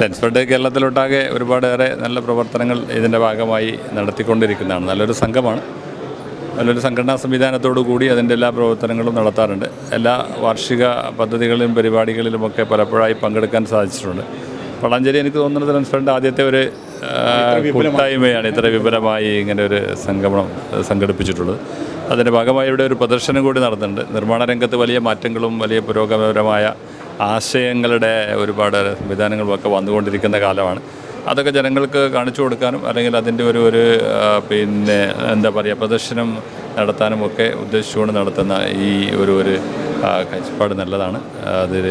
ലെൻസ്ഫെഡ് കേരളത്തിലൊട്ടാകെ ഒരുപാടേറെ നല്ല പ്രവർത്തനങ്ങൾ ഇതിന്റെ ഭാഗമായി നടത്തിക്കൊണ്ടിരിക്കുന്നതാണ്. നല്ലൊരു സംഘമാണ്. നല്ലൊരു സംഘടനാ സംവിധാനത്തോടു കൂടി അതിന്റെ എല്ലാ പ്രവർത്തനങ്ങളും നടത്താറുണ്ട്. എല്ലാ വാർഷിക പദ്ധതികളിലും പരിപാടികളിലുമൊക്കെ പലപ്പോഴായി പങ്കെടുക്കാൻ സാധിച്ചിട്ടുണ്ട്. വളാഞ്ചേരി എനിക്ക് തോന്നുന്നത് ലെൻസ്ഫെഡിന്റെ ആദ്യത്തെ ഒരു കൂട്ടായ്മയാണ് ഇത്ര വിപുലമായി ഇങ്ങനെ ഒരു സംഗമനം സംഘടിപ്പിച്ചിട്ടുള്ളത്. അതിന്റെ ഭാഗമായി ഇവിടെ ഒരു പ്രദർശനം കൂടി നടത്തുന്നുണ്ട് നിർമ്മാണ രംഗത്ത് വലിയ മാറ്റങ്ങളും വലിയ പുരോഗമനപരമായ ആശയങ്ങളുടെ ഒരുപാട് സംവിധാനങ്ങളും ഒക്കെ വന്നുകൊണ്ടിരിക്കുന്ന കാലമാണ്. അതൊക്കെ ജനങ്ങൾക്ക് കാണിച്ചു കൊടുക്കാനും അല്ലെങ്കിൽ അതിന്റെ ഒരു ഒരു പിന്നെ എന്താ പറയുക പ്രദർശനം നടത്താനും ഒക്കെ ഉദ്ദേശിച്ചുകൊണ്ട് നടത്തുന്ന ഈ ഒരു ഒരു കാഴ്ചപ്പാട് നല്ലതാണ്. അതിൽ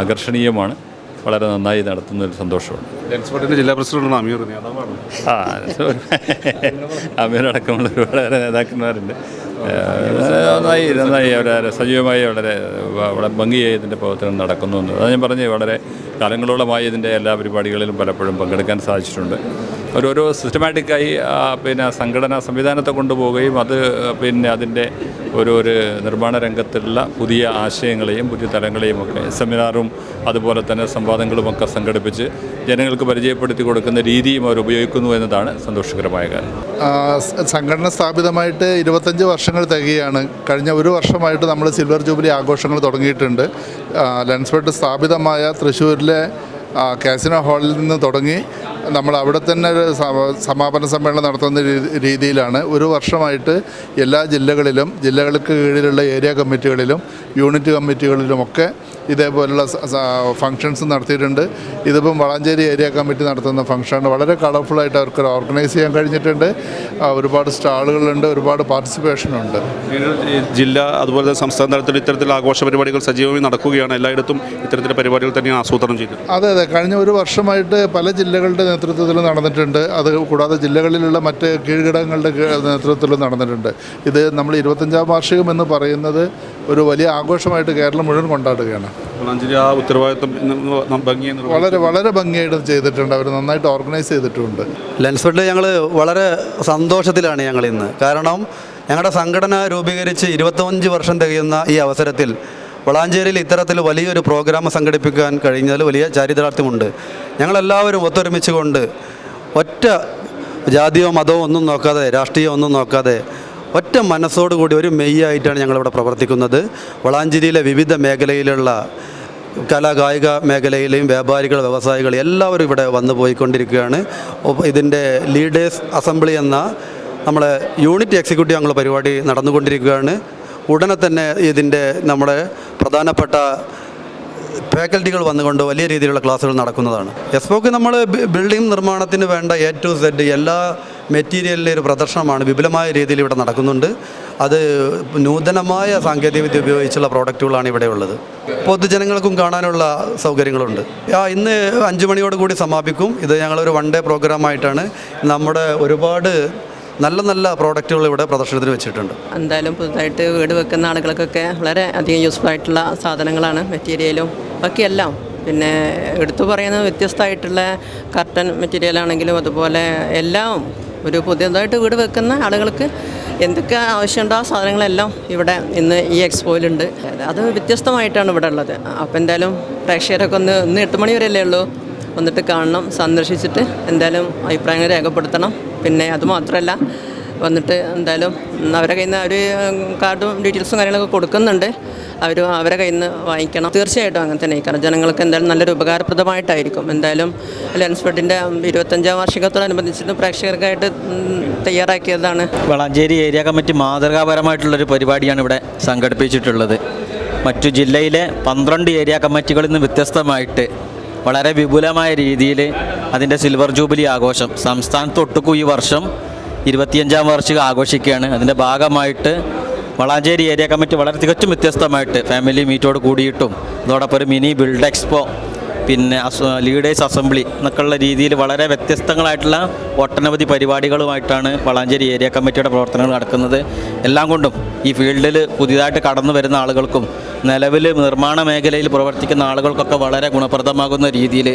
ആകർഷണീയമാണ്. വളരെ നന്നായി നടത്തുന്ന ഒരു സന്തോഷമുണ്ട്. ലെൻസ്ഫോർട്ടിന്റെ ജില്ലാ പ്രസിഡന്റാണ് അമീർ ആ അമീർ അടക്കമുള്ള ഒരുപാട് നേതാക്കന്മാരുണ്ട്. നന്നായി നന്നായി വളരെ സജീവമായി വളരെ വളരെ ഭംഗിയായി ഇതിന്റെ പ്രവർത്തനം നടക്കുന്നു അത് ഞാൻ പറഞ്ഞു വളരെ കാലങ്ങളോളമായി ഇതിന്റെ എല്ലാ പരിപാടികളിലും പലപ്പോഴും പങ്കെടുക്കാൻ സാധിച്ചിട്ടുണ്ട്. ഓരോരോ സിസ്റ്റമാറ്റിക്കായി പിന്നെ സംഘടനാ സംവിധാനത്തെ കൊണ്ടുപോവുകയും അത് പിന്നെ അതിന്റെ ഓരോ ഒരു നിർമ്മാണ രംഗത്തുള്ള പുതിയ ആശയങ്ങളെയും പുതിയ തലങ്ങളെയും ഒക്കെ സെമിനാറും അതുപോലെ തന്നെ സംവാദങ്ങളുമൊക്കെ സംഘടിപ്പിച്ച് ജനങ്ങൾക്ക് പരിചയപ്പെടുത്തി കൊടുക്കുന്ന രീതിയും അവർ ഉപയോഗിക്കുന്നു എന്നതാണ് സന്തോഷകരമായ കാര്യം. സംഘടന സ്ഥാപിതമായിട്ട് ഇരുപത്തഞ്ച് വർഷങ്ങൾ തികയാണ്. കഴിഞ്ഞ ഒരു വർഷമായിട്ട് നമ്മൾ സിൽവർ ജൂബിലി ആഘോഷങ്ങൾ തുടങ്ങിയിട്ടുണ്ട്. ലെൻസ്ബെഡ് സ്ഥാപിതമായ തൃശ്ശൂരിലെ കാസിനോ ഹാളിൽ നിന്ന് തുടങ്ങി നമ്മൾ അവിടെ തന്നെ ഒരു സമ- സമാപന സമ്മേളനം നടത്തുന്ന രീതിയിലാണ്. ഒരു വർഷമായിട്ട് എല്ലാ ജില്ലകളിലും ജില്ലകൾക്ക് കീഴിലുള്ള ഏരിയ കമ്മിറ്റികളിലും യൂണിറ്റ് കമ്മിറ്റികളിലുമൊക്കെ ഇതേപോലുള്ള ഫങ്ഷൻസ് നടത്തിയിട്ടുണ്ട്. ഇതിപ്പം വളാഞ്ചേരി ഏരിയ കമ്മിറ്റി നടത്തുന്ന ഫംഗ്ഷനാണ് വളരെ കളർഫുള്ളായിട്ട് അവർക്ക് ഓർഗനൈസ് ചെയ്യാൻ കഴിഞ്ഞിട്ടുണ്ട്. ഒരുപാട് സ്റ്റാളുകളുണ്ട് ഒരുപാട് പാർട്ടിസിപ്പേഷനുണ്ട് ജില്ല അതുപോലെ തന്നെ സംസ്ഥാന തലത്തിൽ ഇത്തരത്തിൽ ആഘോഷ പരിപാടികൾ സജീവമായി നടക്കുകയാണ്. എല്ലായിടത്തും ഇത്തരത്തിലെ പരിപാടികൾ തന്നെയാണ് ആസൂത്രണം ചെയ്തത് അതെ അതെ. കഴിഞ്ഞ ഒരു വർഷമായിട്ട് പല ജില്ലകളുടെ നേതൃത്വത്തിൽ നടന്നിട്ടുണ്ട്. അത് കൂടാതെ ജില്ലകളിലുള്ള മറ്റ് കീഴ്ഘടകങ്ങളുടെ നേതൃത്വത്തിൽ നേതൃത്വത്തിലും നടന്നിട്ടുണ്ട്. ഇത് നമ്മൾ ഇരുപത്തഞ്ചാം വാർഷികം എന്ന് പറയുന്നത് ഒരു വലിയ ആഘോഷമായിട്ട് കേരളം മുഴുവൻ കൊണ്ടാടുകയാണ്. വളാഞ്ചേരി ആ ഉത്തരവാദിത്വം വളരെ വളരെ ഭംഗിയായിട്ട് ചെയ്തിട്ടുണ്ട്. അവർ നന്നായിട്ട് ഓർഗനൈസ് ചെയ്തിട്ടുമുണ്ട് ലെൻസ്ഫെഡ് ഞങ്ങൾ വളരെ സന്തോഷത്തിലാണ് ഞങ്ങൾ ഇന്ന്. കാരണം ഞങ്ങളുടെ സംഘടന രൂപീകരിച്ച് ഇരുപത്തഞ്ച് വർഷം തികയുന്ന ഈ അവസരത്തിൽ വളാഞ്ചേരിയിൽ ഇത്തരത്തിൽ വലിയൊരു പ്രോഗ്രാം സംഘടിപ്പിക്കാൻ കഴിഞ്ഞാൽ വലിയ ചാരിതാർത്ഥ്യമുണ്ട്. ഞങ്ങളെല്ലാവരും ഒത്തൊരുമിച്ചുകൊണ്ട് ഒറ്റ ജാതിയോ മതമോ ഒന്നും നോക്കാതെ രാഷ്ട്രീയമോ ഒന്നും നോക്കാതെ ഒറ്റ മനസ്സോടുകൂടി ഒരു മെയ്യായിട്ടാണ് ഞങ്ങളിവിടെ പ്രവർത്തിക്കുന്നത്. വളാഞ്ചേരിയിലെ വിവിധ മേഖലയിലുള്ള കലാ കായിക മേഖലയിലെയും വ്യാപാരികൾ വ്യവസായികൾ എല്ലാവരും ഇവിടെ വന്നു പോയിക്കൊണ്ടിരിക്കുകയാണ്. ഇതിന്റെ ലീഡേഴ്സ് അസംബ്ലി എന്ന നമ്മളെ യൂണിറ്റ് എക്സിക്യൂട്ടീവ് ഞങ്ങൾ പരിപാടി നടന്നുകൊണ്ടിരിക്കുകയാണ്. ഉടനെ തന്നെ ഇതിന്റെ നമ്മുടെ പ്രധാനപ്പെട്ട ഫാക്കൽറ്റികൾ വന്നുകൊണ്ട് വലിയ രീതിയിലുള്ള ക്ലാസ്സുകൾ നടക്കുന്നതാണ്. എസ്പോക്ക് നമ്മൾ ബിൽഡിംഗ് നിർമ്മാണത്തിന് വേണ്ട എ ടു സെഡ് എല്ലാ മെറ്റീരിയലിന്റെ ഒരു പ്രദർശനമാണ് വിപുലമായ രീതിയിൽ ഇവിടെ നടക്കുന്നുണ്ട്. അത് നൂതനമായ സാങ്കേതികവിദ്യ ഉപയോഗിച്ചുള്ള പ്രോഡക്റ്റുകളാണ് ഇവിടെ ഉള്ളത്. പൊതുജനങ്ങൾക്കും കാണാനുള്ള സൗകര്യങ്ങളുണ്ട്. ആ ഇന്ന് അഞ്ച് മണിയോട് കൂടി സമാപിക്കും. ഇത് ഞങ്ങളൊരു വൺ ഡേ പ്രോഗ്രാമായിട്ടാണ് നമ്മുടെ ഒരുപാട് നല്ല നല്ല പ്രോഡക്റ്റുകൾ ഇവിടെ പ്രദർശനത്തിന് വെച്ചിട്ടുണ്ട്. എന്തായാലും പുതുതായിട്ട് വീട് വെക്കുന്ന ആളുകൾക്കൊക്കെ വളരെ അധികം യൂസ്ഫുൾ ആയിട്ടുള്ള സാധനങ്ങളാണ് മെറ്റീരിയലും ബാക്കിയെല്ലാം പിന്നെ എടുത്തു പറയുന്നത് വ്യത്യസ്തമായിട്ടുള്ള കർട്ടൻ മെറ്റീരിയൽ ആണെങ്കിലും അതുപോലെ എല്ലാം ഒരു പുതിയതായിട്ട് വീട് വെക്കുന്ന ആളുകൾക്ക് എന്തൊക്കെ ആവശ്യമുണ്ടോ ആ സാധനങ്ങളെല്ലാം ഇവിടെ ഇന്ന് ഈ എക്സ്പോയിലുണ്ട് അത് വ്യത്യസ്തമായിട്ടാണ് ഇവിടെ ഉള്ളത്. അപ്പോൾ എന്തായാലും പ്രേക്ഷകരൊക്കെ ഒന്ന് ഇന്ന് എട്ട് മണി വരെയല്ലേ ഉള്ളൂ? വന്നിട്ട് കാണണം സന്ദർശിച്ചിട്ട് എന്തായാലും അഭിപ്രായങ്ങൾ രേഖപ്പെടുത്തണം. പിന്നെ അതുമാത്രമല്ല വന്നിട്ട് എന്തായാലും അവരെ കയ്യിൽ നിന്ന് അവർ കാർഡും ഡീറ്റെയിൽസും കാര്യങ്ങളൊക്കെ കൊടുക്കുന്നുണ്ട്. അവർ അവരെ കയ്യിൽ നിന്ന് വാങ്ങിക്കണം. തീർച്ചയായിട്ടും അങ്ങനെ തന്നെ കാരണം ജനങ്ങൾക്ക് എന്തായാലും നല്ലൊരു ഉപകാരപ്രദമായിട്ടായിരിക്കും. എന്തായാലും ലെൻസ്ഫെഡിന്റെ ഇരുപത്തഞ്ചാം വാർഷികത്തോടനുബന്ധിച്ചിട്ട് പ്രേക്ഷകർക്കായിട്ട് തയ്യാറാക്കിയതാണ്. വളാഞ്ചേരി ഏരിയ കമ്മിറ്റി മാതൃകാപരമായിട്ടുള്ളൊരു പരിപാടിയാണ് ഇവിടെ സംഘടിപ്പിച്ചിട്ടുള്ളത്. മറ്റു ജില്ലയിലെ പന്ത്രണ്ട് ഏരിയ കമ്മിറ്റികളിൽ നിന്ന് വ്യത്യസ്തമായിട്ട് വളരെ വിപുലമായ രീതിയിൽ അതിന്റെ സിൽവർ ജൂബിലി ആഘോഷം. സംസ്ഥാനത്തൊട്ടുക്കും ഈ വർഷം ഇരുപത്തിയഞ്ചാം വാർഷികം ആഘോഷിക്കുകയാണ്. അതിന്റെ ഭാഗമായിട്ട് വളാഞ്ചേരി ഏരിയ കമ്മിറ്റി വളരെ തികച്ചും വ്യത്യസ്തമായിട്ട് ഫാമിലി മീറ്റോട് കൂടിയിട്ടും അതോടൊപ്പം ഒരു മിനി ബിൽഡ് എക്സ്പോ പിന്നെ ലീഡേഴ്സ് അസംബ്ലി എന്നൊക്കെയുള്ള രീതിയിൽ വളരെ വ്യത്യസ്തങ്ങളായിട്ടുള്ള ഒട്ടനവധി പരിപാടികളുമായിട്ടാണ് വളാഞ്ചേരി ഏരിയ കമ്മിറ്റിയുടെ പ്രവർത്തനങ്ങൾ നടക്കുന്നത്. എല്ലാം കൊണ്ടും ഈ ഫീൽഡിൽ പുതിയതായിട്ട് കടന്നു വരുന്ന ആളുകൾക്കും നിലവിൽ നിർമ്മാണ മേഖലയിൽ പ്രവർത്തിക്കുന്ന ആളുകൾക്കൊക്കെ വളരെ ഗുണപ്രദമാകുന്ന രീതിയിൽ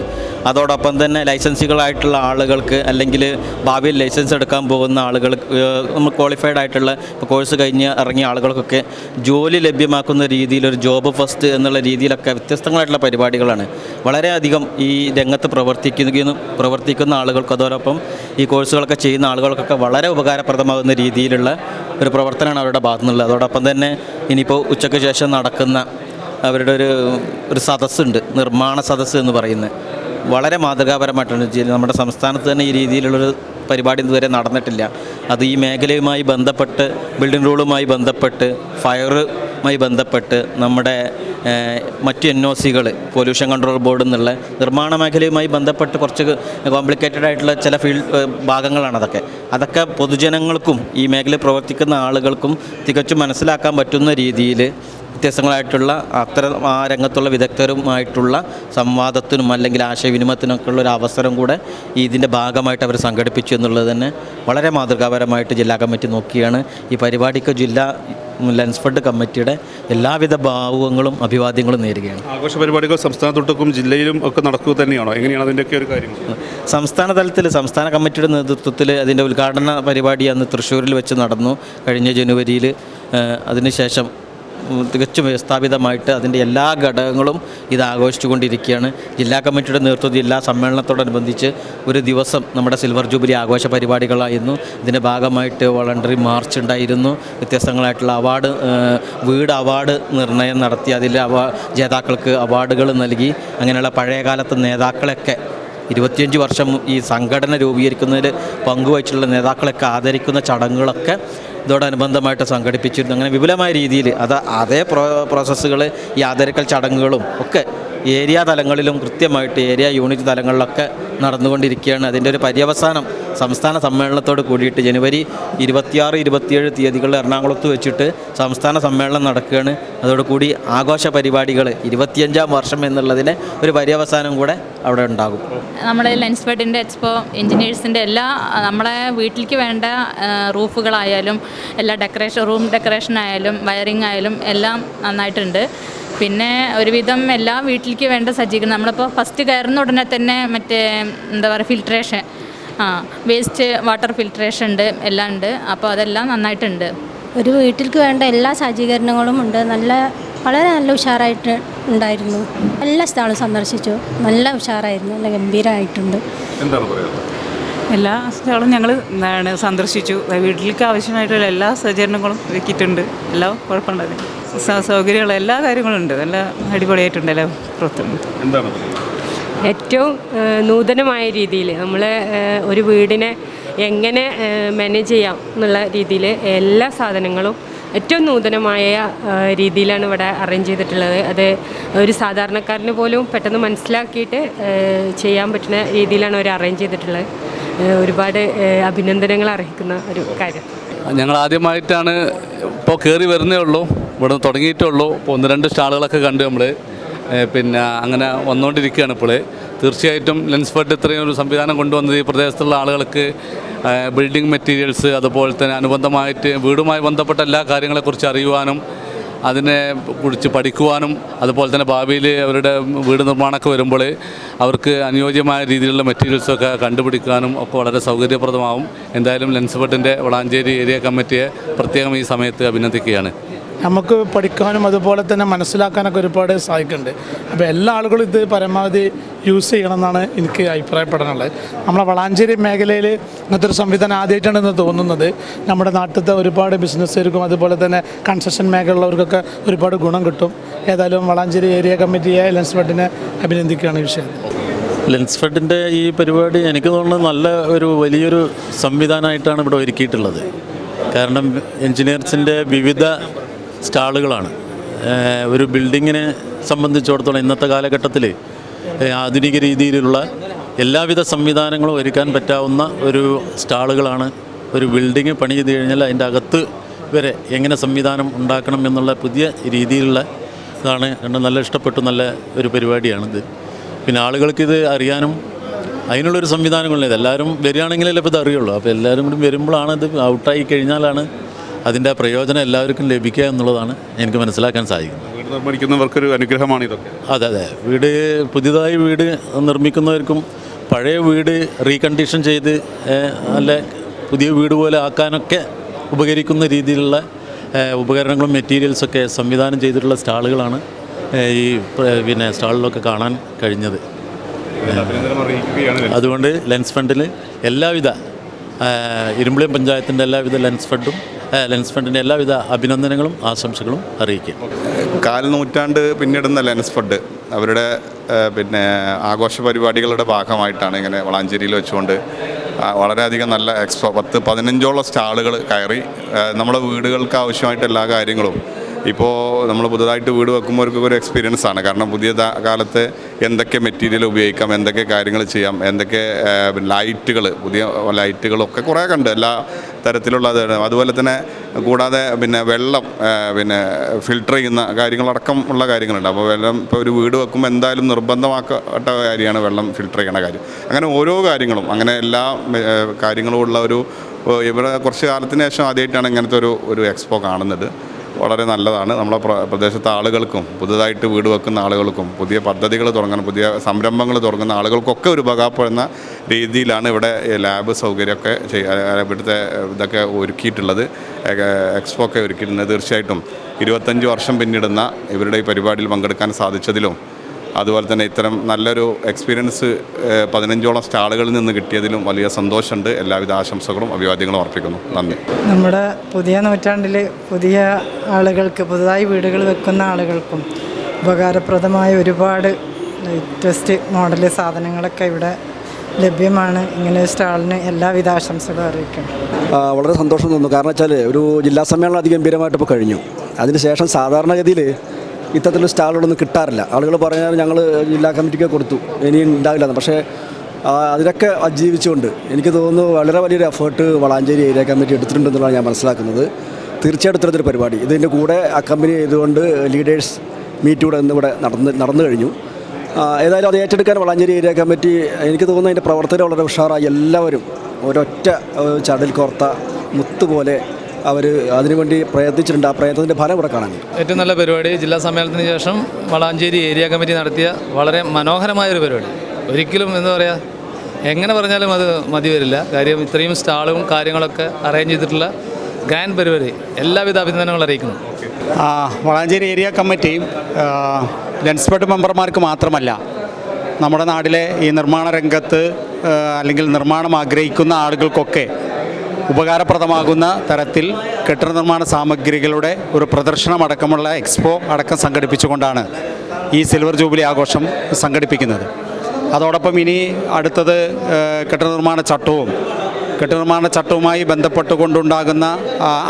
അതോടൊപ്പം തന്നെ ലൈസൻസുകളായിട്ടുള്ള ആളുകൾക്ക് അല്ലെങ്കിൽ ഭാവിയിൽ ലൈസൻസ് എടുക്കാൻ പോകുന്ന ആളുകൾക്ക് നമ്മൾ ക്വാളിഫൈഡ് ആയിട്ടുള്ള കോഴ്സ് കഴിഞ്ഞ് ഇറങ്ങിയ ആളുകൾക്കൊക്കെ ജോലി ലഭ്യമാക്കുന്ന രീതിയിൽ ഒരു ജോബ് ഫസ്റ്റ് എന്നുള്ള രീതിയിലൊക്കെ വ്യത്യസ്തങ്ങളായിട്ടുള്ള പരിപാടികളാണ്. വളരെ വളരെയധികം ഈ രംഗത്ത് പ്രവർത്തിക്കുന്ന പ്രവർത്തിക്കുന്ന ആളുകൾക്ക് അതോടൊപ്പം ഈ കോഴ്സുകളൊക്കെ ചെയ്യുന്ന ആളുകൾക്കൊക്കെ വളരെ ഉപകാരപ്രദമാകുന്ന രീതിയിലുള്ള ഒരു പ്രവർത്തനമാണ് അവരുടെ ഭാഗത്തു നിന്നുള്ളത് അതോടൊപ്പം തന്നെ ഇനിയിപ്പോൾ ഉച്ചയ്ക്ക് ശേഷം നടക്കുന്ന അവരുടെ ഒരു ഒരു സദസ്സുണ്ട് നിർമ്മാണ സദസ്സ് എന്ന് പറയുന്നത്. വളരെ മാതൃകാപരമായിട്ടുണ്ട് നമ്മുടെ സംസ്ഥാനത്ത് തന്നെ ഈ രീതിയിലുള്ളൊരു പരിപാടി ഇതുവരെ നടന്നിട്ടില്ല. അത് ഈ മേഖലയുമായി ബന്ധപ്പെട്ട് ബിൽഡിംഗ് റൂളുമായി ബന്ധപ്പെട്ട് ഫയറുമായി ബന്ധപ്പെട്ട് നമ്മുടെ മറ്റ് എൻ ഒ സികൾ പൊല്യൂഷൻ കൺട്രോൾ ബോർഡ് എന്നുള്ള നിർമ്മാണ മേഖലയുമായി ബന്ധപ്പെട്ട് കുറച്ച് കോംപ്ലിക്കേറ്റഡ് ആയിട്ടുള്ള ചില ഫീൽഡ് ഭാഗങ്ങളാണ് അതൊക്കെ. അതൊക്കെ പൊതുജനങ്ങൾക്കും ഈ മേഖലയിൽ പ്രവർത്തിക്കുന്ന ആളുകൾക്കും തികച്ചും മനസ്സിലാക്കാൻ പറ്റുന്ന രീതിയിൽ വ്യത്യസ്തങ്ങളായിട്ടുള്ള അത്തരം ആ രംഗത്തുള്ള വിദഗ്ധരുമായിട്ടുള്ള സംവാദത്തിനും അല്ലെങ്കിൽ ആശയവിനിമയത്തിനൊക്കെ ഉള്ള ഒരു അവസരം കൂടെ ഇതിന്റെ ഭാഗമായിട്ട് അവർ സംഘടിപ്പിച്ചു എന്നുള്ളത് തന്നെ വളരെ മാതൃകാപരമായിട്ട് ജില്ലാ കമ്മിറ്റി നോക്കിയാണ് ഈ പരിപാടിക്ക് ജില്ലാ ലെൻസ്ഫഡ് കമ്മിറ്റിയുടെ എല്ലാവിധ ഭാവുകങ്ങളും അഭിവാദ്യങ്ങളും നേരുകയാണ്. ആഘോഷ പരിപാടികൾ സംസ്ഥാനത്തൊട്ടും ജില്ലയിലും ഒക്കെ നടക്കുക തന്നെയാണോ? എങ്ങനെയാണ് അതിന്റെയൊക്കെ ഒരു കാര്യം? സംസ്ഥാന തലത്തിൽ സംസ്ഥാന കമ്മിറ്റിയുടെ നേതൃത്വത്തിൽ അതിന്റെ ഉദ്ഘാടന പരിപാടി അന്ന് തൃശ്ശൂരിൽ വെച്ച് നടന്നു. കഴിഞ്ഞ ജനുവരിയിൽ അതിനുശേഷം തികച്ചും വ്യവസ്ഥാപിതമായിട്ട് അതിന്റെ എല്ലാ ഘടകങ്ങളും ഇത് ആഘോഷിച്ചുകൊണ്ടിരിക്കുകയാണ്. ജില്ലാ കമ്മിറ്റിയുടെ നേതൃത്വത്തിൽ ജില്ലാ സമ്മേളനത്തോടനുബന്ധിച്ച് ഒരു ദിവസം നമ്മുടെ സിൽവർ ജൂബിലി ആഘോഷ പരിപാടികളായിരുന്നു. ഇതിന്റെ ഭാഗമായിട്ട് വളണ്ടറി മാർച്ച് ഉണ്ടായിരുന്നു. വ്യത്യസ്തങ്ങളായിട്ടുള്ള അവാർഡ് വീട് അവാർഡ് നിർണയം നടത്തി. അതിൽ അവാ ജേതാക്കൾക്ക് അവാർഡുകൾ നൽകി. അങ്ങനെയുള്ള പഴയകാലത്തെ നേതാക്കളെയൊക്കെ ഇരുപത്തിയഞ്ച് വർഷം ഈ സംഘടന രൂപീകരിക്കുന്നതിൽ പങ്കുവച്ചിട്ടുള്ള നേതാക്കളൊക്കെ ആദരിക്കുന്ന ചടങ്ങുകളൊക്കെ ഇതോടനുബന്ധമായിട്ട് സംഘടിപ്പിച്ചിരുന്നു. അങ്ങനെ വിപുലമായ രീതിയിൽ അത് അതേ പ്രോ പ്രോസസ്സുകൾ ഈ ആദരിക്കൽ ചടങ്ങുകളും ഒക്കെ ഏരിയ തലങ്ങളിലും കൃത്യമായിട്ട് ഏരിയ യൂണിറ്റ് തലങ്ങളിലൊക്കെ നടന്നുകൊണ്ടിരിക്കുകയാണ്. അതിന്റെ ഒരു പര്യവസാനം സംസ്ഥാന സമ്മേളനത്തോട് കൂടിയിട്ട് ജനുവരി ഇരുപത്തിയാറ് ഇരുപത്തിയേഴ് തീയതികളിൽ എറണാകുളത്ത് വെച്ചിട്ട് സംസ്ഥാന സമ്മേളനം നടക്കുകയാണ്. അതോടുകൂടി ആഘോഷ പരിപാടികൾ ഇരുപത്തിയഞ്ചാം വർഷം എന്നുള്ളതിന് ഒരു പര്യവസാനം കൂടെ അവിടെ ഉണ്ടാകും. നമ്മുടെ ലെൻസ്ബഡിന്റെ എക്സ്പോ എൻജിനീയേഴ്സിന്റെ എല്ലാ നമ്മളെ വീട്ടിലേക്ക് വേണ്ട റൂഫുകളായാലും എല്ലാ ഡെക്കറേഷൻ റൂം ഡെക്കറേഷൻ ആയാലും വയറിംഗ് ആയാലും എല്ലാം നന്നായിട്ടുണ്ട്. പിന്നെ ഒരുവിധം എല്ലാ വീട്ടിലേക്ക് വേണ്ട സജ്ജീകരണം. നമ്മളിപ്പോൾ ഫസ്റ്റ് കയറുന്ന ഉടനെ തന്നെ മറ്റേ എന്താ പറയുക ഫിൽട്രേഷൻ. ആ വേസ്റ്റ് വാട്ടർ ഫിൽട്രേഷൻ ഉണ്ട് എല്ലാം ഉണ്ട്. അപ്പോൾ അതെല്ലാം നന്നായിട്ടുണ്ട്. ഒരു വീട്ടിലേക്ക് വേണ്ട എല്ലാ സജ്ജീകരണങ്ങളും ഉണ്ട്. നല്ല വളരെ നല്ല ഉഷാറായിട്ട് ഉണ്ടായിരുന്നു. എല്ലാ സ്ഥലവും സന്ദർശിച്ചു. നല്ല ഉഷാറായിരുന്നു. നല്ല ഗംഭീരമായിട്ടുണ്ട് എന്താണ് പറയുന്നത് എല്ലാ സ്ഥലവും ഞങ്ങൾ എന്താണ് സന്ദർശിച്ചു. വീട്ടിലേക്ക് ആവശ്യമായിട്ടുള്ള എല്ലാ സജ്ജീകരണങ്ങളും ഒരുക്കിയിട്ടുണ്ട്. എല്ലാം കുഴപ്പമുണ്ടായിരുന്നു സൗകര്യമുള്ള എല്ലാ കാര്യങ്ങളും ഉണ്ട്. നല്ല അടിപൊളിയായിട്ടുണ്ട്. എല്ലാ പ്രവർത്തനം എന്താണ് ഏറ്റവും നൂതനമായ രീതിയിൽ നമ്മൾ ഒരു വീടിനെ എങ്ങനെ മാനേജ് ചെയ്യാം എന്നുള്ള രീതിയിൽ എല്ലാ സാധനങ്ങളും ഏറ്റവും നൂതനമായ രീതിയിലാണ് ഇവിടെ അറേഞ്ച് ചെയ്തിട്ടുള്ളത്. അത് ഒരു സാധാരണക്കാരന് പോലും പെട്ടെന്ന് മനസ്സിലാക്കിയിട്ട് ചെയ്യാൻ പറ്റുന്ന രീതിയിലാണ് അവർ അറേഞ്ച് ചെയ്തിട്ടുള്ളത്. ഒരുപാട് അഭിനന്ദനങ്ങൾ അർഹിക്കുന്ന ഒരു കാര്യം. ഞങ്ങൾ ആദ്യമായിട്ടാണ് ഇപ്പോൾ കയറി വരുന്നേ ഉള്ളൂ. ഇവിടെ തുടങ്ങിയിട്ടേ ഉള്ളൂ. ഒന്ന് രണ്ട് സ്റ്റാളുകളൊക്കെ കണ്ട് നമ്മൾ പിന്നെ അങ്ങനെ വന്നുകൊണ്ടിരിക്കുകയാണ് ഇപ്പോൾ തീർച്ചയായിട്ടും ലെൻസ് ലെൻസ്ഫഡ് ഇത്രയും ഒരു സംവിധാനം കൊണ്ടുവന്നത് ഈ പ്രദേശത്തുള്ള ആളുകൾക്ക് ബിൽഡിംഗ് മെറ്റീരിയൽസ് അതുപോലെ തന്നെ അനുബന്ധമായിട്ട് വീടുമായി ബന്ധപ്പെട്ട എല്ലാ കാര്യങ്ങളെക്കുറിച്ച് അറിയുവാനും അതിനെ കുറിച്ച് പഠിക്കുവാനും അതുപോലെ തന്നെ ഭാവിയിൽ അവരുടെ വീട് നിർമ്മാണമൊക്കെ വരുമ്പോൾ അവർക്ക് അനുയോജ്യമായ രീതിയിലുള്ള മെറ്റീരിയൽസൊക്കെ കണ്ടുപിടിക്കാനും ഒക്കെ വളരെ സൗകര്യപ്രദമാവും. എന്തായാലും ലെൻസ്ബഡിന്റെ വളാഞ്ചേരി ഏരിയ കമ്മിറ്റിയെ പ്രത്യേകം ഈ സമയത്ത് അഭിനന്ദിക്കുകയാണ്. നമുക്ക് പഠിക്കാനും അതുപോലെ തന്നെ മനസ്സിലാക്കാനൊക്കെ ഒരുപാട് സഹായിക്കുന്നുണ്ട്. അപ്പോൾ എല്ലാ ആളുകളും ഇത് പരമാവധി യൂസ് ചെയ്യണമെന്നാണ് എനിക്ക് അഭിപ്രായപ്പെടാനുള്ളത്. നമ്മളെ വളാഞ്ചേരി മേഖലയിൽ ഇങ്ങനത്തെ ഒരു സംവിധാനം ആദ്യമായിട്ടാണെന്ന് തോന്നുന്നത്. നമ്മുടെ നാട്ടിലത്തെ ഒരുപാട് ബിസിനസ്സുകാർക്കും അതുപോലെ തന്നെ കൺസ്ട്രക്ഷൻ മേഖലയുള്ളവർക്കൊക്കെ ഒരുപാട് ഗുണം കിട്ടും. ഏതായാലും വളാഞ്ചേരി ഏരിയ കമ്മിറ്റിയെ ലെൻസ് ഫെഡിനെ അഭിനന്ദിക്കുകയാണ് ഈ വിഷയം. ലെൻസ് ഫെഡിന്റെ ഈ പരിപാടി എനിക്ക് തോന്നുന്നത് നല്ല ഒരു വലിയൊരു സംവിധാനമായിട്ടാണ് ഇവിടെ ഒരുക്കിയിട്ടുള്ളത്. കാരണം എൻജിനീയർസിന്റെ വിവിധ സ്റ്റാളുകളാണ്. ഒരു ബിൽഡിങ്ങിനെ സംബന്ധിച്ചിടത്തോളം ഇന്നത്തെ കാലഘട്ടത്തിൽ ആധുനിക രീതിയിലുള്ള എല്ലാവിധ സംവിധാനങ്ങളും ഒരുക്കാൻ പറ്റാവുന്ന ഒരു സ്റ്റാളുകളാണ് ഒരു ബിൽഡിങ് പണി ചെയ്ത് കഴിഞ്ഞാൽ അതിന്റെ അകത്ത് വരെ എങ്ങനെ സംവിധാനം ഉണ്ടാക്കണം എന്നുള്ള പുതിയ രീതിയിലുള്ള ഇതാണ് കണ്ട് നല്ല ഇഷ്ടപ്പെട്ടു നല്ല ഒരു പരിപാടിയാണിത്. പിന്നെ ആളുകൾക്കിത് അറിയാനും അതിനുള്ളൊരു സംവിധാനങ്ങളില്ല എല്ലാവരും വരികയാണെങ്കിലല്ലേ ഇപ്പോൾ ഇത് അറിയുള്ളൂ. അപ്പോൾ എല്ലാവരും കൂടി വരുമ്പോഴാണ് ഇത് ഔട്ടായി കഴിഞ്ഞാലാണ് അതിന്റെ പ്രയോജനം എല്ലാവർക്കും ലഭിക്കുക എന്നുള്ളതാണ് എനിക്ക് മനസ്സിലാക്കാൻ സാധിക്കുന്നത്. വീട് നിർമ്മിക്കുന്നവർക്കൊരു അനുഗ്രഹമാണ് ഇതൊക്കെ. അതെ അതെ. വീട് പുതിയതായി വീട് നിർമ്മിക്കുന്നവർക്കും പഴയ വീട് റീകണ്ടീഷൻ ചെയ്ത് നല്ല പുതിയ വീട് പോലെ ആക്കാനൊക്കെ ഉപകരിക്കുന്ന രീതിയിലുള്ള ഉപകരണങ്ങളും മെറ്റീരിയൽസൊക്കെ സംവിധാനം ചെയ്തിട്ടുള്ള സ്റ്റാളുകളാണ് ഈ പിന്നെ സ്റ്റാളിലൊക്കെ കാണാൻ കഴിഞ്ഞത്. അതുകൊണ്ട് ലെൻസ് ഫണ്ടിൽ എല്ലാവിധ ഇരുമ്പളിയം പഞ്ചായത്തിന്റെ എല്ലാവിധ ലെൻസ് ഫണ്ടും ലെൻസ് ഫണ്ടിന്റെ എല്ലാവിധ അഭിനന്ദനങ്ങളും ആശംസകളും അറിയിക്കുക കാൽ നൂറ്റാണ്ട് പിന്നിടുന്ന ലെൻസ് ഫണ്ട് അവരുടെ പിന്നെ ആഘോഷ പരിപാടികളുടെ ഭാഗമായിട്ടാണ് ഇങ്ങനെ വളാഞ്ചേരിയിൽ വെച്ചുകൊണ്ട് വളരെയധികം നല്ല എക്സ്പോ പത്ത് പതിനഞ്ചോളം സ്റ്റാളുകൾ കയറി നമ്മുടെ വീടുകൾക്ക് ആവശ്യമായിട്ട് എല്ലാ കാര്യങ്ങളും ഇപ്പോൾ നമ്മൾ പുതുതായിട്ട് വീട് വെക്കുമ്പോഴൊക്കെ ഒരു എക്സ്പീരിയൻസ് ആണ്. കാരണം പുതിയ കാലത്ത് എന്തൊക്കെ മെറ്റീരിയൽ ഉപയോഗിക്കാം എന്തൊക്കെ കാര്യങ്ങൾ ചെയ്യാം എന്തൊക്കെ ലൈറ്റുകൾ പുതിയ ലൈറ്റുകളൊക്കെ കുറേ കണ്ട്. എല്ലാ തരത്തിലുള്ളത് അതുപോലെ തന്നെ കൂടാതെ പിന്നെ വെള്ളം പിന്നെ ഫിൽട്ടർ ചെയ്യുന്ന കാര്യങ്ങളടക്കം ഉള്ള കാര്യങ്ങളുണ്ട്. അപ്പോൾ വെള്ളം ഇപ്പോൾ ഒരു വീട് വെക്കുമ്പോൾ എന്തായാലും നിർബന്ധമാക്കപ്പെട്ട കാര്യമാണ് വെള്ളം ഫിൽട്ടർ ചെയ്യണ കാര്യം. അങ്ങനെ ഓരോ കാര്യങ്ങളും അങ്ങനെ എല്ലാ കാര്യങ്ങളും ഉള്ള ഒരു ഇവിടെ കുറച്ച് കാലത്തിന് ശേഷം ആദ്യമായിട്ടാണ് ഇങ്ങനത്തെ ഒരു ഒരു എക്സ്പോ കാണുന്നത്. വളരെ നല്ലതാണ്. നമ്മുടെ പ്ര- പ്രദേശത്തെ ആളുകൾക്കും പുതുതായിട്ട് വീട് വെക്കുന്ന ആളുകൾക്കും പുതിയ പദ്ധതികൾ തുടങ്ങുന്ന പുതിയ സംരംഭങ്ങൾ തുടങ്ങുന്ന ആളുകൾക്കൊക്കെ ഒരു ഉപകാരപ്പെടുന്ന രീതിയിലാണ് ഇവിടെ ലാബ് സൗകര്യമൊക്കെ ചെയ്യ- ഇവിടുത്തെ ഇതൊക്കെ ഒരുക്കിയിട്ടുള്ളത്. എക്സ്പോ ഒക്കെ ഒരുക്കിയിട്ടുണ്ട്. തീർച്ചയായിട്ടും ഇരുപത്തഞ്ച് വർഷം പിന്നിടുന്ന ഇവരുടെ ഈ പരിപാടിയിൽ പങ്കെടുക്കാൻ സാധിച്ചതിലും അതുപോലെ തന്നെ ഇത്തരം നല്ലൊരു എക്സ്പീരിയൻസ് പതിനഞ്ചോളം സ്റ്റാളുകളിൽ നിന്ന് കിട്ടിയതിലും വലിയ സന്തോഷമുണ്ട്. എല്ലാവിധ ആശംസകളും അഭിവാദ്യങ്ങളും അർപ്പിക്കുന്നു. നന്ദി. നമ്മുടെ പുതിയ നൂറ്റാണ്ടിൽ പുതിയ ആളുകൾക്ക് പുതുതായി വീടുകൾ വെക്കുന്ന ആളുകൾക്കും ഉപകാരപ്രദമായ ഒരുപാട് ലേറ്റസ്റ്റ് മോഡൽ സാധനങ്ങളൊക്കെ ഇവിടെ ലഭ്യമാണ്. ഇങ്ങനെ സ്റ്റാളിന് എല്ലാവിധ ആശംസകളും അറിയിക്കണം വളരെ സന്തോഷം തോന്നുന്നു. കാരണം വെച്ചാൽ ഒരു ജില്ലാ സമ്മേളനം അതിഗംഭീരമായിട്ട് ഇപ്പോൾ കഴിഞ്ഞു. അതിനുശേഷം സാധാരണഗതിയിൽ ഇത്തരത്തിലുള്ള സ്റ്റാളുകളൊന്നും കിട്ടാറില്ല. ആളുകൾ പറഞ്ഞാൽ ഞങ്ങൾ ജില്ലാ കമ്മിറ്റിക്ക് കൊടുത്തു. ഇനി ഉണ്ടാവില്ല പക്ഷേ അതിനൊക്കെ അതിജീവിച്ചുകൊണ്ട് എനിക്ക് തോന്നുന്നു വളരെ വലിയൊരു എഫേർട്ട് വളാഞ്ചേരി ഏരിയ കമ്മിറ്റി എടുത്തിട്ടുണ്ടെന്നുള്ളതാണ് ഞാൻ മനസ്സിലാക്കുന്നത്. തീർച്ചയായിട്ടും ഇത്തരത്തിലൊരു പരിപാടി. ഇതിന്റെ കൂടെ അക്കമ്പനി ചെയ്തുകൊണ്ട് ലീഡേഴ്സ് മീറ്റ് കൂടെ ഇന്ന് ഇവിടെ നടന്ന് നടന്നു കഴിഞ്ഞു. ഏതായാലും അത് ഏറ്റെടുക്കാൻ വളാഞ്ചേരി ഏരിയ കമ്മിറ്റി എനിക്ക് തോന്നുന്നു അതിന്റെ പ്രവർത്തനം വളരെ ഉഷാറായി എല്ലാവരും ഒരൊറ്റ ചടൽ കോർത്ത മുത്ത് പോലെ അവർ അതിനുവേണ്ടി പ്രയത്നിച്ചിട്ടുണ്ട്. ആ പ്രയത്നത്തിന്റെ ഫലം ഇവിടെ കാണാൻ ഏറ്റവും നല്ല പരിപാടി ജില്ലാ സമ്മേളനത്തിന് ശേഷം വളാഞ്ചേരി ഏരിയ കമ്മിറ്റി നടത്തിയ വളരെ മനോഹരമായ ഒരു പരിപാടി. ഒരിക്കലും എന്താ പറയുക എങ്ങനെ പറഞ്ഞാലും അത് മതി വരില്ല. കാര്യം ഇത്രയും സ്റ്റാളും കാര്യങ്ങളൊക്കെ അറേഞ്ച് ചെയ്തിട്ടുള്ള ഗ്രാൻഡ് പരിപാടി എല്ലാവിധ അഭിനന്ദനങ്ങളും അറിയിക്കുന്നു. ആ, വളാഞ്ചേരി ഏരിയ കമ്മിറ്റി ആ, മെമ്പർമാർക്ക് മാത്രമല്ല നമ്മുടെ നാട്ടിലെ ഈ നിർമ്മാണ രംഗത്ത് അല്ലെങ്കിൽ നിർമ്മാണം ആഗ്രഹിക്കുന്ന ആളുകൾക്കൊക്കെ ഉപകാരപ്രദമാകുന്ന തരത്തിൽ കെട്ടിട നിർമ്മാണ സാമഗ്രികളുടെ ഒരു പ്രദർശനം അടക്കമുള്ള എക്സ്പോ അടക്കം സംഘടിപ്പിച്ചുകൊണ്ടാണ് ഈ സിൽവർ ജൂബിലി ആഘോഷം സംഘടിപ്പിക്കുന്നത്. അതോടൊപ്പം ഇനി അടുത്തത് കെട്ടിട നിർമ്മാണ ചട്ടവും. കെട്ടിട നിർമ്മാണ ചട്ടവുമായി ബന്ധപ്പെട്ടുകൊണ്ടുണ്ടാകുന്ന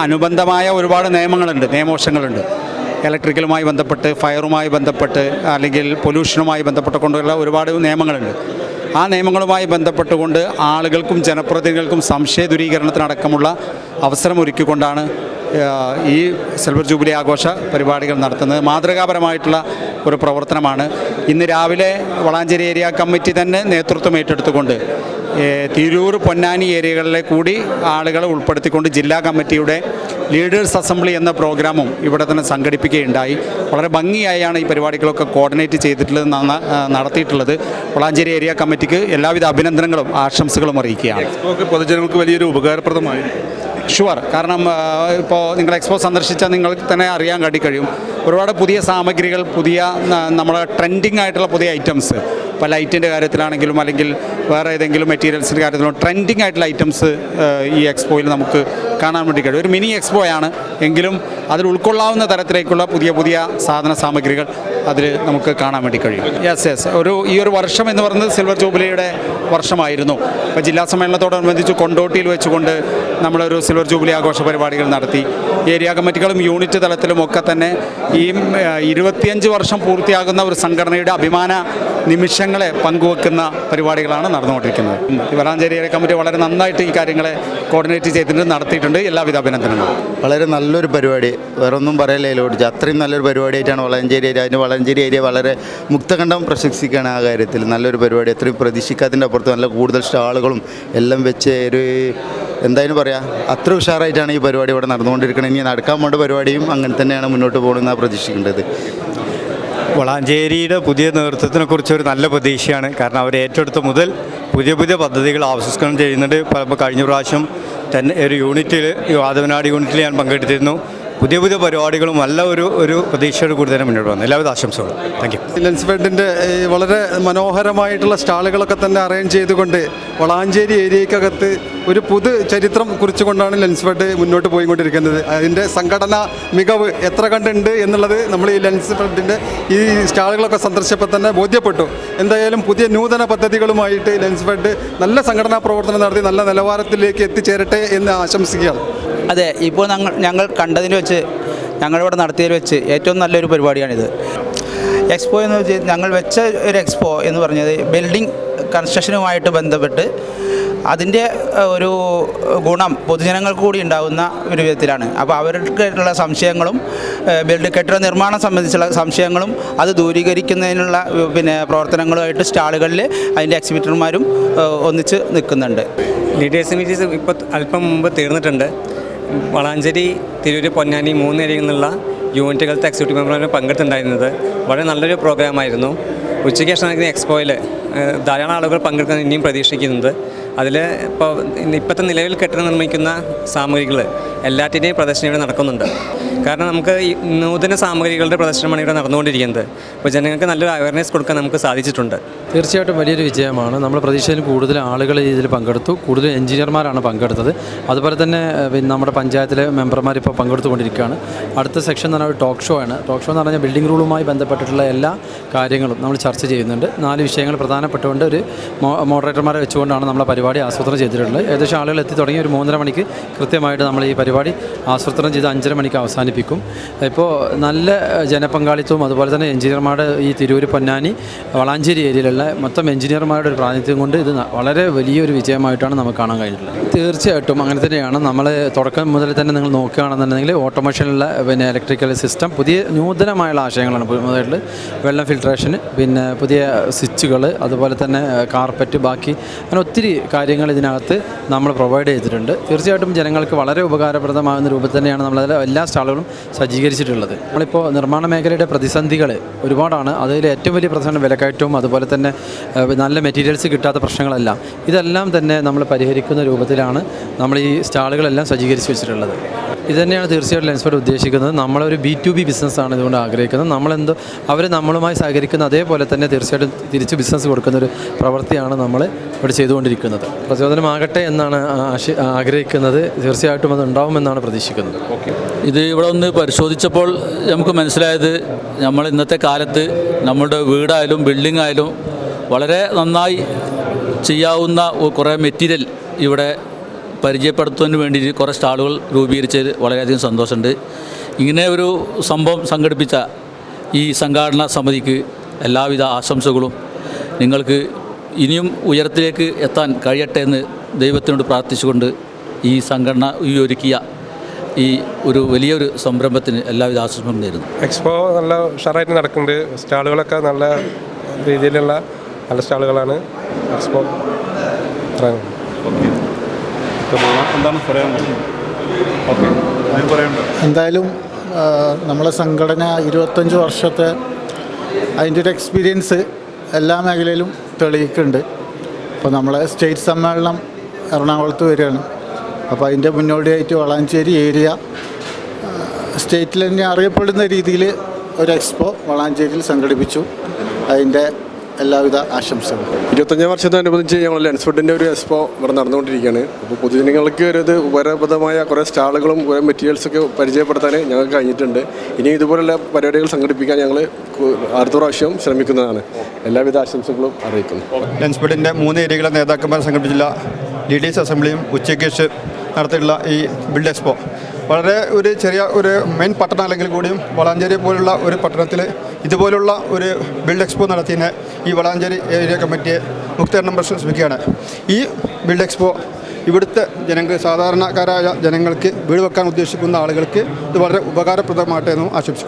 അനുബന്ധമായ ഒരുപാട് നിയമങ്ങളുണ്ട് നിയമവശങ്ങളുണ്ട്. ഇലക്ട്രിക്കലുമായി ബന്ധപ്പെട്ട് ഫയറുമായി ബന്ധപ്പെട്ട് അല്ലെങ്കിൽ പൊല്യൂഷനുമായി ബന്ധപ്പെട്ടുകൊണ്ടുള്ള ഒരുപാട് നിയമങ്ങളുണ്ട്. ആ നിയമങ്ങളുമായി ബന്ധപ്പെട്ടുകൊണ്ട് ആളുകൾക്കും ജനപ്രതിനിധികൾക്കും സംശയ ദൂരീകരണത്തിനടക്കമുള്ള അവസരമൊരുക്കിക്കൊണ്ടാണ് ഈ സിൽവർ ജൂബിലി ആഘോഷ പരിപാടികൾ നടത്തുന്നത്. മാതൃകാപരമായിട്ടുള്ള ഒരു പ്രവർത്തനമാണ്. ഇന്ന് രാവിലെ വളാഞ്ചേരി ഏരിയ കമ്മിറ്റി തന്നെ നേതൃത്വം ഏറ്റെടുത്തുകൊണ്ട് തിരൂർ പൊന്നാനി ഏരിയകളിലെ കൂടി ആളുകളെ ഉൾപ്പെടുത്തിക്കൊണ്ട് ജില്ലാ കമ്മിറ്റിയുടെ ലീഡേഴ്സ് അസംബ്ലി എന്ന പ്രോഗ്രാമും ഇവിടെ തന്നെ സംഘടിപ്പിക്കുകയുണ്ടായി. വളരെ ഭംഗിയായാണ് ഈ പരിപാടികളൊക്കെ കോർഡിനേറ്റ് ചെയ്തിട്ടുള്ളത് നന്ന- നടത്തിയിട്ടുള്ളത്. വളാഞ്ചേരി ഏരിയ കമ്മിറ്റിക്ക് എല്ലാവിധ അഭിനന്ദനങ്ങളും ആശംസകളും അറിയിക്കുകയാണ്. പൊതുജനങ്ങൾക്ക് വലിയൊരു ഉപകാരപ്രദമായി. ഷുവർ കാരണം ഇപ്പോൾ നിങ്ങൾ എക്സ്പോ സന്ദർശിച്ചാൽ നിങ്ങൾക്ക് തന്നെ അറിയാൻ കഴിയും. ഒരുപാട് പുതിയ സാമഗ്രികൾ പുതിയ നമ്മുടെ നമ്മളെ ട്രെൻഡിങ് ആയിട്ടുള്ള പുതിയ ഐറ്റംസ്. ഇപ്പോൾ ലൈറ്റിന്റെ കാര്യത്തിലാണെങ്കിലും അല്ലെങ്കിൽ വേറെ ഏതെങ്കിലും മെറ്റീരിയൽസിന്റെ കാര്യത്തിലും ട്രെൻഡിങ് ആയിട്ടുള്ള ഐറ്റംസ് ഈ എക്സ്പോയിൽ നമുക്ക് കാണാൻ വേണ്ടി കഴിയും. ഒരു മിനി എക്സ്പോയാണ്. എങ്കിലും അതിൽ ഉൾക്കൊള്ളാവുന്ന തരത്തിലേക്കുള്ള പുതിയ പുതിയ സാധന സാമഗ്രികൾ അതിൽ നമുക്ക് കാണാൻ വേണ്ടി കഴിയും. യെസ് യെസ് ഒരു ഈ ഒരു വർഷം എന്ന് പറയുന്നത് സിൽവർ ജൂബിലിയുടെ വർഷമായിരുന്നു. ഇപ്പോൾ ജില്ലാ സമ്മേളനത്തോടനുബന്ധിച്ച് കൊണ്ടോട്ടിയിൽ വെച്ചുകൊണ്ട് നമ്മളൊരു സിൽവർ ജൂബിലി ആഘോഷ പരിപാടികൾ നടത്തി. ഏരിയ കമ്മിറ്റികളും യൂണിറ്റ് തലത്തിലും ഒക്കെ തന്നെ ഈ ഇരുപത്തിയഞ്ച് വർഷം പൂർത്തിയാകുന്ന ഒരു സംഘടനയുടെ അഭിമാന നിമിഷങ്ങളെ പങ്കുവെക്കുന്ന പരിപാടികളാണ് നടന്നുകൊണ്ടിരിക്കുന്നത്. വരാഞ്ചേരി ഏരിയ കമ്മിറ്റി വളരെ നന്നായിട്ട് ഈ കാര്യങ്ങളെ കോർഡിനേറ്റ് ചെയ്തിട്ടുണ്ട് നടത്തിയിട്ടുണ്ട്. എല്ലാവിധ അഭിനന്ദനങ്ങളും. വളരെ നല്ലൊരു പരിപാടി. വേറൊന്നും ഒന്നും പറയല്ലേ ലോടിച്ച് അത്രയും നല്ലൊരു പരിപാടിയായിട്ടാണ് വളാഞ്ചേരി ഏരിയ അതിന് വളഞ്ചേരി ഏരിയ വളരെ മുക്തകണ്ഠം പ്രശംസിക്കുകയാണ് ആ കാര്യത്തിൽ. നല്ലൊരു പരിപാടി. അത്രയും പ്രതീക്ഷിക്കാത്തതിന്റെ അപ്പുറത്ത് നല്ല കൂടുതൽ സ്റ്റാളുകളും എല്ലാം വെച്ച് ഒരു എന്തായാലും പറയാം അത്ര ഉഷാറായിട്ടാണ് ഈ പരിപാടി ഇവിടെ നടന്നുകൊണ്ടിരിക്കുന്നത് ഇനി നടക്കാൻ പോകേണ്ട പരിപാടിയും അങ്ങനെ തന്നെയാണ് മുന്നോട്ട് പോകണമെന്നാണ് പ്രതീക്ഷിക്കേണ്ടത്. വളാഞ്ചേരിയുടെ പുതിയ നേതൃത്വത്തിനെ കുറിച്ച് ഒരു നല്ല പ്രതീക്ഷയാണ്. കാരണം അവർ ഏറ്റെടുത്ത മുതൽ പുതിയ പുതിയ പദ്ധതികൾ ആവിഷ്കരണം ചെയ്യുന്നുണ്ട്. കഴിഞ്ഞ പ്രാവശ്യം തന്നെ ഒരു യൂണിറ്റിൽ ആദവനാട് യൂണിറ്റിൽ ഞാൻ പങ്കെടുത്തിരുന്നു. പുതിയ പുതിയ പരിപാടികളും നല്ല ഒരു ഒരു പ്രതീക്ഷയോട് കൂടി തന്നെ മുന്നോട്ട് വന്നു. എല്ലാവിധ ആശംസകളും. താങ്ക് യു ലെൻസ് ഫെഡിന്റെ വളരെ മനോഹരമായിട്ടുള്ള സ്റ്റാളുകളൊക്കെ തന്നെ അറേഞ്ച് ചെയ്തുകൊണ്ട് വളാഞ്ചേരി ഏരിയക്കകത്ത് ഒരു പുതു ചരിത്രം കുറിച്ചുകൊണ്ടാണ് ലെൻസ് ഫെഡ് മുന്നോട്ട് പോയിക്കൊണ്ടിരിക്കുന്നത്. അതിന്റെ സംഘടനാ മികവ് എത്ര കണ്ടുണ്ട് എന്നുള്ളത് നമ്മൾ ഈ ലെൻസ് ഫെഡിന്റെ ഈ സ്റ്റാളുകളൊക്കെ സന്ദർശിച്ചപ്പോൾ തന്നെ ബോധ്യപ്പെട്ടു. എന്തായാലും പുതിയ നൂതന പദ്ധതികളുമായിട്ട് ലെൻസ് ഫെഡ് നല്ല സംഘടനാ പ്രവർത്തനം നടത്തി നല്ല നിലവാരത്തിലേക്ക് എത്തിച്ചേരട്ടെ എന്ന് ആശംസിക്കുകയാണ്. അതെ ഇപ്പോൾ ഞങ്ങൾ ഞങ്ങൾ കണ്ടതിൽ വെച്ച് ഞങ്ങളിവിടെ നടത്തിയതിൽ വെച്ച് ഏറ്റവും നല്ലൊരു പരിപാടിയാണിത്. എക്സ്പോ എന്ന് വെച്ച് ഞങ്ങൾ വെച്ച ഒരു എക്സ്പോ എന്ന് പറഞ്ഞത് ബിൽഡിംഗ് കൺസ്ട്രക്ഷനുമായിട്ട് ബന്ധപ്പെട്ട് അതിന്റെ ഒരു ഗുണം പൊതുജനങ്ങൾക്ക് കൂടി ഉണ്ടാകുന്ന ഒരു വിധത്തിലാണ്. അപ്പോൾ അവർക്കുള്ള സംശയങ്ങളും ബിൽഡ് കെട്ടിട നിർമ്മാണം സംബന്ധിച്ചുള്ള സംശയങ്ങളും അത് ദൂരീകരിക്കുന്നതിനുള്ള പിന്നെ പ്രവർത്തനങ്ങളുമായിട്ട് സ്റ്റാളുകളിൽ അതിന്റെ എക്സിബിറ്റർമാരും ഒന്നിച്ച് നിൽക്കുന്നുണ്ട്. ലീഡേഴ്സ് മീറ്റീസ് ഇപ്പോൾ അല്പം മുമ്പ് തീർന്നിട്ടുണ്ട്. വളാഞ്ചേരി തിരൂര് പൊന്നാനി മൂന്ന് ഏരിയയിൽ നിന്നുള്ള യൂണിറ്റുകളുടെ എക്സിക്യൂട്ടീവ് മെമ്പർമാർ പങ്കെടുത്തിട്ടുണ്ടായിരുന്നത്. വളരെ നല്ലൊരു പ്രോഗ്രാമായിരുന്നു ഉച്ചയ്ക്ക് ശേഷം നടക്കുന്ന എക്സ്പോയിൽ ധാരാളം ആളുകൾ പങ്കെടുക്കാൻ ഇനിയും പ്രതീക്ഷിക്കുന്നുണ്ട് അതിൽ ഇപ്പോൾ ഇപ്പോഴത്തെ നിലവിൽ കെട്ടിടം നിർമ്മിക്കുന്ന സാമഗ്രികൾ എല്ലാറ്റിന്റെയും പ്രദർശനം ഇവിടെ നടക്കുന്നുണ്ട്. കാരണം നമുക്ക് ഈ നൂതന സാമഗ്രികളുടെ പ്രദർശനമാണ് ഇവിടെ നടന്നുകൊണ്ടിരിക്കുന്നത്. അപ്പോൾ ജനങ്ങൾക്ക് നല്ലൊരു അവയർനെസ് കൊടുക്കാൻ നമുക്ക് സാധിച്ചിട്ടുണ്ട്. തീർച്ചയായിട്ടും വലിയൊരു വിജയമാണ്. നമ്മൾ പ്രതീക്ഷയിൽ കൂടുതൽ ആളുകൾ ഇതിൽ പങ്കെടുത്തു. കൂടുതൽ എഞ്ചിനീയർമാരാണ് പങ്കെടുത്തത്. അതുപോലെ തന്നെ പിന്നെ നമ്മുടെ പഞ്ചായത്തിലെ മെമ്പർമാർ ഇപ്പോൾ പങ്കെടുത്തുകൊണ്ടിരിക്കുകയാണ്. അടുത്ത സെക്ഷൻ എന്ന് പറഞ്ഞാൽ ടോക്ക് ഷോ ആണ്. ടോക്ക് ഷോ എന്ന് പറഞ്ഞാൽ ബിൽഡിംഗ് റൂളുമായി ബന്ധപ്പെട്ടിട്ടുള്ള എല്ലാ കാര്യങ്ങളും നമ്മൾ ചർച്ച ചെയ്യുന്നുണ്ട്. നാല് വിഷയങ്ങൾ പ്രധാനപ്പെട്ടുകൊണ്ട് ഒരു മോഡറേറ്റർമാരെ വെച്ചുകൊണ്ടാണ് നമ്മളെ പരിപാടി ആസൂത്രണം ചെയ്തിട്ടുള്ളത് ഏകദേശം ആളുകൾ എത്തി തുടങ്ങി ഒരു മൂന്നര മണിക്ക് കൃത്യമായിട്ട് നമ്മൾ ഈ പരിപാടി ആസൂത്രണം ചെയ്ത് അഞ്ചര മണിക്ക് അവസാനിപ്പിക്കും. ഇപ്പോൾ നല്ല ജനപങ്കാളിത്തവും അതുപോലെ തന്നെ എഞ്ചിനീയർമാരുടെ ഈ തിരൂർ പൊന്നാനി വളാഞ്ചേരി ഏരിയയിലുള്ള മൊത്തം എഞ്ചിനീയർമാരുടെ ഒരു പ്രാതിനിധ്യം കൊണ്ട് ഇത് വളരെ വലിയൊരു വിജയമായിട്ടാണ് നമുക്ക് കാണാൻ കഴിഞ്ഞിട്ടുള്ളത്. തീർച്ചയായിട്ടും അങ്ങനെ തന്നെയാണ്. നമ്മൾ തുടക്കം മുതൽ തന്നെ നിങ്ങൾ നോക്കുകയാണെന്നുണ്ടെങ്കിൽ ഓട്ടോമേഷനിലുള്ള പിന്നെ ഇലക്ട്രിക്കൽ സിസ്റ്റം പുതിയ നൂതനമായുള്ള ആശയങ്ങളാണ് മുതൽ വെള്ളം ഫിൽട്രേഷന് പിന്നെ പുതിയ സ്വിച്ചുകൾ അതുപോലെ തന്നെ കാർപ്പറ്റ് ബാക്കി അങ്ങനെ ഒത്തിരി കാര്യങ്ങൾ ഇതിനകത്ത് നമ്മൾ പ്രൊവൈഡ് ചെയ്തിട്ടുണ്ട്. തീർച്ചയായിട്ടും ജനങ്ങൾക്ക് വളരെ ഉപകാരപ്രദമാകുന്ന രൂപത്തിൽ തന്നെയാണ് നമ്മൾ നമ്മളതിൽ എല്ലാ സ്റ്റാളുകളും സജ്ജീകരിച്ചിട്ടുള്ളത്. നമ്മളിപ്പോൾ നിർമ്മാണ മേഖലയുടെ പ്രതിസന്ധികൾ ഒരുപാടാണ്. അതിൽ ഏറ്റവും വലിയ പ്രശ്നം വിലക്കയറ്റവും അതുപോലെ തന്നെ നല്ല മെറ്റീരിയൽസ് കിട്ടാത്ത പ്രശ്നങ്ങളെല്ലാം ഇതെല്ലാം തന്നെ നമ്മൾ പരിഹരിക്കുന്ന രൂപത്തിലാണ് നമ്മൾ ഈ സ്റ്റാളുകളെല്ലാം സജ്ജീകരിച്ച് വെച്ചിട്ടുള്ളത്. ഇത് തന്നെയാണ് തീർച്ചയായിട്ടും ലെൻസ്ഫെഡ് ഉദ്ദേശിക്കുന്നത്. നമ്മളൊരു ബി ടു ബി ബിസിനസ്സാണ് ഇതുകൊണ്ട് ആഗ്രഹിക്കുന്നത്. നമ്മളെന്തോ അവർ നമ്മളുമായി സഹകരിക്കുന്ന അതേപോലെ തന്നെ തീർച്ചയായിട്ടും തിരിച്ച് ബിസിനസ് കൊടുക്കുന്ന ഒരു പ്രവൃത്തിയാണ് നമ്മൾ ഇവിടെ ചെയ്തുകൊണ്ടിരിക്കുന്നത്. പ്രചോദനമാകട്ടെ എന്നാണ് ആശി ആഗ്രഹിക്കുന്നത്. തീർച്ചയായിട്ടും അത് ഉണ്ടാവുമെന്നാണ് പ്രതീക്ഷിക്കുന്നത്. ഓക്കെ. ഇത് ഇവിടെ ഒന്ന് പരിശോധിച്ചപ്പോൾ നമുക്ക് മനസ്സിലായത് നമ്മൾ ഇന്നത്തെ കാലത്ത് നമ്മുടെ വീടായാലും ബിൽഡിംഗ് ആയാലും വളരെ നന്നായി ചെയ്യാവുന്ന കുറേ മെറ്റീരിയൽ ഇവിടെ പരിചയപ്പെടുത്തുന്നതിന് വേണ്ടി കുറേ സ്റ്റാളുകൾ രൂപീകരിച്ചതിൽ വളരെയധികം സന്തോഷമുണ്ട്. ഇങ്ങനെ ഒരു സംഭവം സംഘടിപ്പിച്ച ഈ സംഘാടന സമിതിക്ക് എല്ലാവിധ ആശംസകളും നിങ്ങൾക്ക് ഇനിയും ഉയരത്തിലേക്ക് എത്താൻ കഴിയട്ടെ എന്ന് ദൈവത്തിനോട് പ്രാർത്ഥിച്ചുകൊണ്ട് ഈ സംഘടന ഈ ഒരുക്കിയ ഈ ഒരു വലിയൊരു സംരംഭത്തിന് എല്ലാവിധ ആശംസകളും നേരുന്നു. എക്സ്പോ നല്ല ഉഷാറായിട്ട് നടക്കുന്നുണ്ട്. സ്റ്റാളുകളൊക്കെ നല്ല രീതിയിലുള്ള നല്ല സ്റ്റാളുകളാണ്. എക്സ്പോ അത്രയാണ് എന്താണ് പറയാൻ എന്തായാലും നമ്മളെ സംഘടന ഇരുപത്തഞ്ച് വർഷത്തെ അതിന്റെ ഒരു എക്സ്പീരിയൻസ് എല്ലാ മേഖലയിലും തെളിയിക്കുന്നുണ്ട്. അപ്പോൾ നമ്മളെ സ്റ്റേറ്റ് സമ്മേളനം എറണാകുളത്ത് വരികയാണ്. അപ്പോൾ അതിന്റെ മുന്നോടിയായിട്ട് വളാഞ്ചേരി ഏരിയ സ്റ്റേറ്റിൽ തന്നെ അറിയപ്പെടുന്ന രീതിയിൽ ഒരു എക്സ്പോ വളാഞ്ചേരിയിൽ സംഘടിപ്പിച്ചു. അതിന്റെ എല്ലാവിധ ആശംസകളും. ഇരുപത്തഞ്ചാം വർഷത്തോടനുബന്ധിച്ച് ഞങ്ങൾ ലെൻസ്ഫുഡിന്റെ ഒരു എക്സ്പോ ഇവിടെ നടന്നുകൊണ്ടിരിക്കുകയാണ്. അപ്പോൾ പൊതുജനങ്ങൾക്ക് ഒരു ഇത് ഉപകാരപ്രദമായ കുറേ സ്റ്റാളുകളും കുറേ മെറ്റീരിയൽസൊക്കെ പരിചയപ്പെടുത്താൻ ഞങ്ങൾക്ക് കഴിഞ്ഞിട്ടുണ്ട്. ഇനി ഇതുപോലുള്ള പരിപാടികൾ സംഘടിപ്പിക്കാൻ ഞങ്ങൾ അടുത്ത പ്രാവശ്യം ശ്രമിക്കുന്നതാണ്. എല്ലാവിധ ആശംസകളും അറിയിക്കുന്നു. ലെൻസ്ബെഡിന്റെ മൂന്ന് ഏരിയകളെ നേതാക്കന്മാർ സംഘടിപ്പിച്ചില്ല ലീഡേഴ്സ് അസംബ്ലിയും ഉച്ചയ്ക്ക് ശേഷം നടത്തിയിട്ടുള്ള ഈ ബിൽഡ് എക്സ്പോ. വളരെ ഒരു ചെറിയ ഒരു മെയിൻ പട്ടണം അല്ലെങ്കിൽ കൂടിയും വളാഞ്ചേരി പോലുള്ള ഒരു പട്ടണത്തിൽ ഇതുപോലുള്ള ഒരു ബിൽഡ് എക്സ്പോ നടത്തിയതിന് ഈ വളാഞ്ചേരി ഏരിയ കമ്മിറ്റിയെ മുക്തരണം പ്രശംസിക്കുകയാണ് ഈ ബിൽഡ് എക്സ്പോ ഇവിടുത്തെ ജനങ്ങൾ സാധാരണക്കാരായ ജനങ്ങൾക്ക് വീട് വെക്കാൻ ഉദ്ദേശിക്കുന്ന ആളുകൾക്ക് ഇത് വളരെ ഉപകാരപ്രദമായിട്ടെന്നും ആശംസിക്കുന്നു.